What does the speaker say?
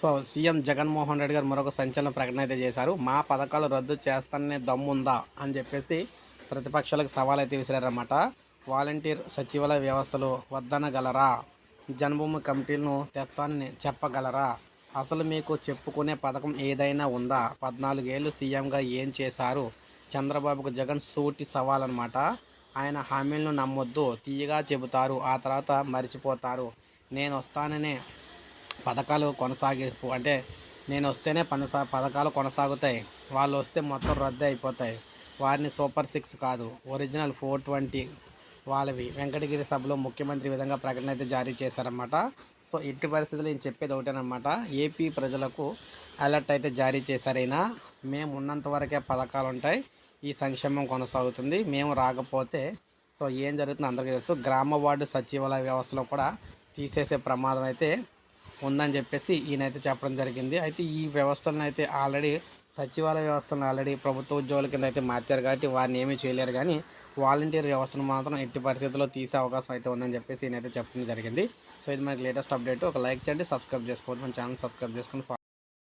So CM Jaganmohan Reddy గారు మరొక సంచలన ప్రకటన అయితే చేశారు. మా పథకాలు రద్దు చేస్తాననే దమ్ముందా అని చెప్పేసి ప్రతిపక్షాలకు సవాల్ అయితే విసిరారన్నమాట. వాలంటీర్ సచివాలయ వ్యవస్థలు వద్దనగలరా? జన్మభూమి కమిటీలను తెస్తానని చెప్పగలరా? అసలు మీకు చెప్పుకునే పథకం ఏదైనా ఉందా? పద్నాలుగేళ్ళు సీఎంగా ఏం చేశారు? చంద్రబాబుకు జగన్ సూటి సవాల్ అనమాట ఆయన హామీలను నమ్మొద్దు తీయగా చెబుతారు ఆ తర్వాత మర్చిపోతారు. నేను వస్తాననే పథకాలు కొనసాగింపు అంటే నేను వస్తేనే పనసా పథకాలు కొనసాగుతాయి. వాళ్ళు వస్తే మొత్తం రద్దు అయిపోతాయి. వారిని సూపర్ సిక్స్ కాదు ఒరిజినల్ ఫోర్ ట్వంటీ వాళ్ళవి. వెంకటగిరి సభలో ముఖ్యమంత్రి విధంగా ప్రకటన అయితే జారీ చేశారన్నమాట. సో ఇట్టి పరిస్థితులు నేను చెప్పేది ఒకటేనమాట ఏపీ ప్రజలకు అలర్ట్ అయితే జారీ చేశారైనా మేము ఉన్నంత వరకే పథకాలు ఉంటాయి. ఈ సంక్షేమం కొనసాగుతుంది. మేము రాకపోతే సో ఏం జరుగుతుందో అందరికీ తెలుసు. గ్రామ వార్డు సచివాలయ వ్యవస్థలో కూడా తీసేసే ప్రమాదం అయితే ఉందని చెప్పేసి ఈయనైతే చెప్పడం జరిగింది. అయితే ఈ వ్యవస్థలను అయితే ఆల్రెడీ సచివాలయ వ్యవస్థను ఆల్రెడీ ప్రభుత్వ ఉద్యోగుల కింద అయితే మార్చారు కాబట్టి వారిని ఏమీ చేయలేరు కానీ వాలంటీర్ వ్యవస్థను మాత్రం ఎట్టి పరిస్థితుల్లో తీసే అవకాశం అయితే ఉందని చెప్పేసి ఈయనైతే చెప్పడం జరిగింది. సో ఇది మనకి లేటెస్ట్ అప్డేట్. ఒక లైక్ చేయండి సబ్స్క్రైబ్ చేసుకోండి మన ఛానల్ సబ్స్క్రైబ్ చేసుకొని